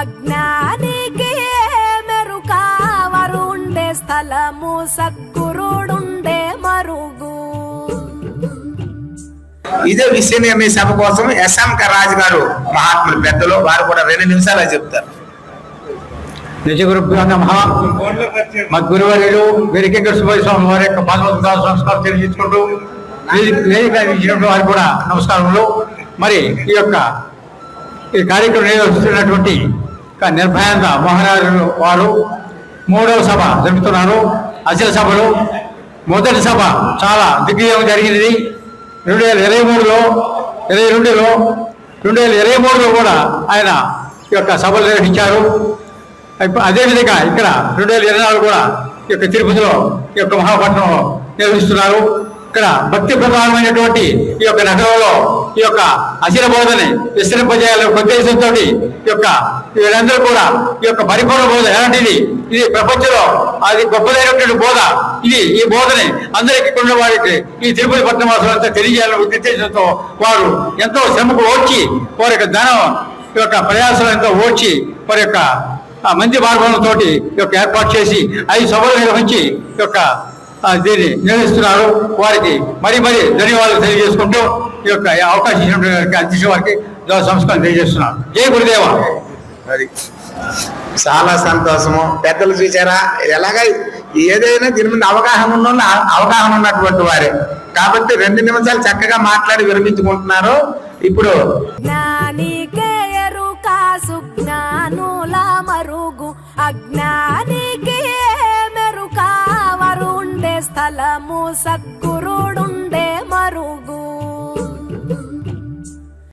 అజ్ఞానికి మెరుకావరుండే స్థలము సద్గురుడుండే మరుగు. ఇదే విషయం సభ కోసం ఎస్ఎం కరాజ్ గారు మహాత్ములు పెద్దలు వారు కూడా రెండు నిమిషాలు చెప్తారు. నిజగురుభ్యో నమ. మద్గురువర్యులు వెరికెంకట సుబోయ స్వామి వారి యొక్క పాదోద్గా సంస్కారం తెలియజేసుకుంటూ వేదిక వారు కూడా నమస్కారములు. మరి ఈ యొక్క ఈ కార్యక్రమం నిర్వహిస్తున్నటువంటి నిర్భయాంత మహారాజు వారు మూడవ సభ జరుపుతున్నారు. అసలు సభలు మొదటి సభ చాలా దిగ్విజయం జరిగినది రెండు వేల ఇరవై మూడులో ఇరవై రెండులో రెండు వేల ఇరవై మూడులో కూడా ఆయన ఈ యొక్క సభలు నిర్వహించారు. అదేవిధంగా ఇక్కడ రెండు వేల ఇరవై నాలుగు కూడా ఈ యొక్క తిరుపతిలో ఈ యొక్క మహాపట్నంలో నిర్వహిస్తున్నారు. ఇక్కడ భక్తి ప్రధానమైనటువంటి ఈ యొక్క నగరంలో ఈ యొక్క అసిర బోధని విస్తరింపజేయాలని ఉద్దేశంతో ఈ యొక్క వీళ్ళందరూ కూడా ఈ యొక్క పరిపూర్ణ బోధ ఎలాంటిది? ఇది ప్రపంచంలో అది గొప్పదైనటువంటి బోధ. ఇది ఈ బోధని అందరికీ ఉన్న వారికి ఈ తిరుపతి పట్టణ వాసులంతా తెలియజేయాలని ఉద్దేశంతో వారు ఎంతో శ్రమకు ఓడ్చి వారి యొక్క ధనం ఈ యొక్క ప్రయాసం ఎంతో ఓడ్చి వారి యొక్క మంచి మంది మార్గంతో ఈ యొక్క ఏర్పాటు చేసి ఐదు సభలు నిర్వహించి ఈ యొక్క దీన్ని నిర్వహిస్తున్నారు వారికి మరీ మరీ ధన్యవాదాలు తెలియజేసుకుంటూ ఈ యొక్క అవకాశం ఇచ్చినటువంటి వారికి అధ్యక్ష వారికి జయ సంస్కారం తెలియజేస్తున్నాను. జై గురుదేవ. మరి చాలా సంతోషము. పెద్దలు చూసారా? ఎలాగా ఏదైనా దీని మీద అవగాహన ఉన్న అవగాహన ఉన్నటువంటి వారే. కాబట్టి రెండు నిమిషాలు చక్కగా మాట్లాడి విరమించుకుంటున్నారు. ఇప్పుడు మరుగు అజ్ఞానికి స్థలము సద్గురు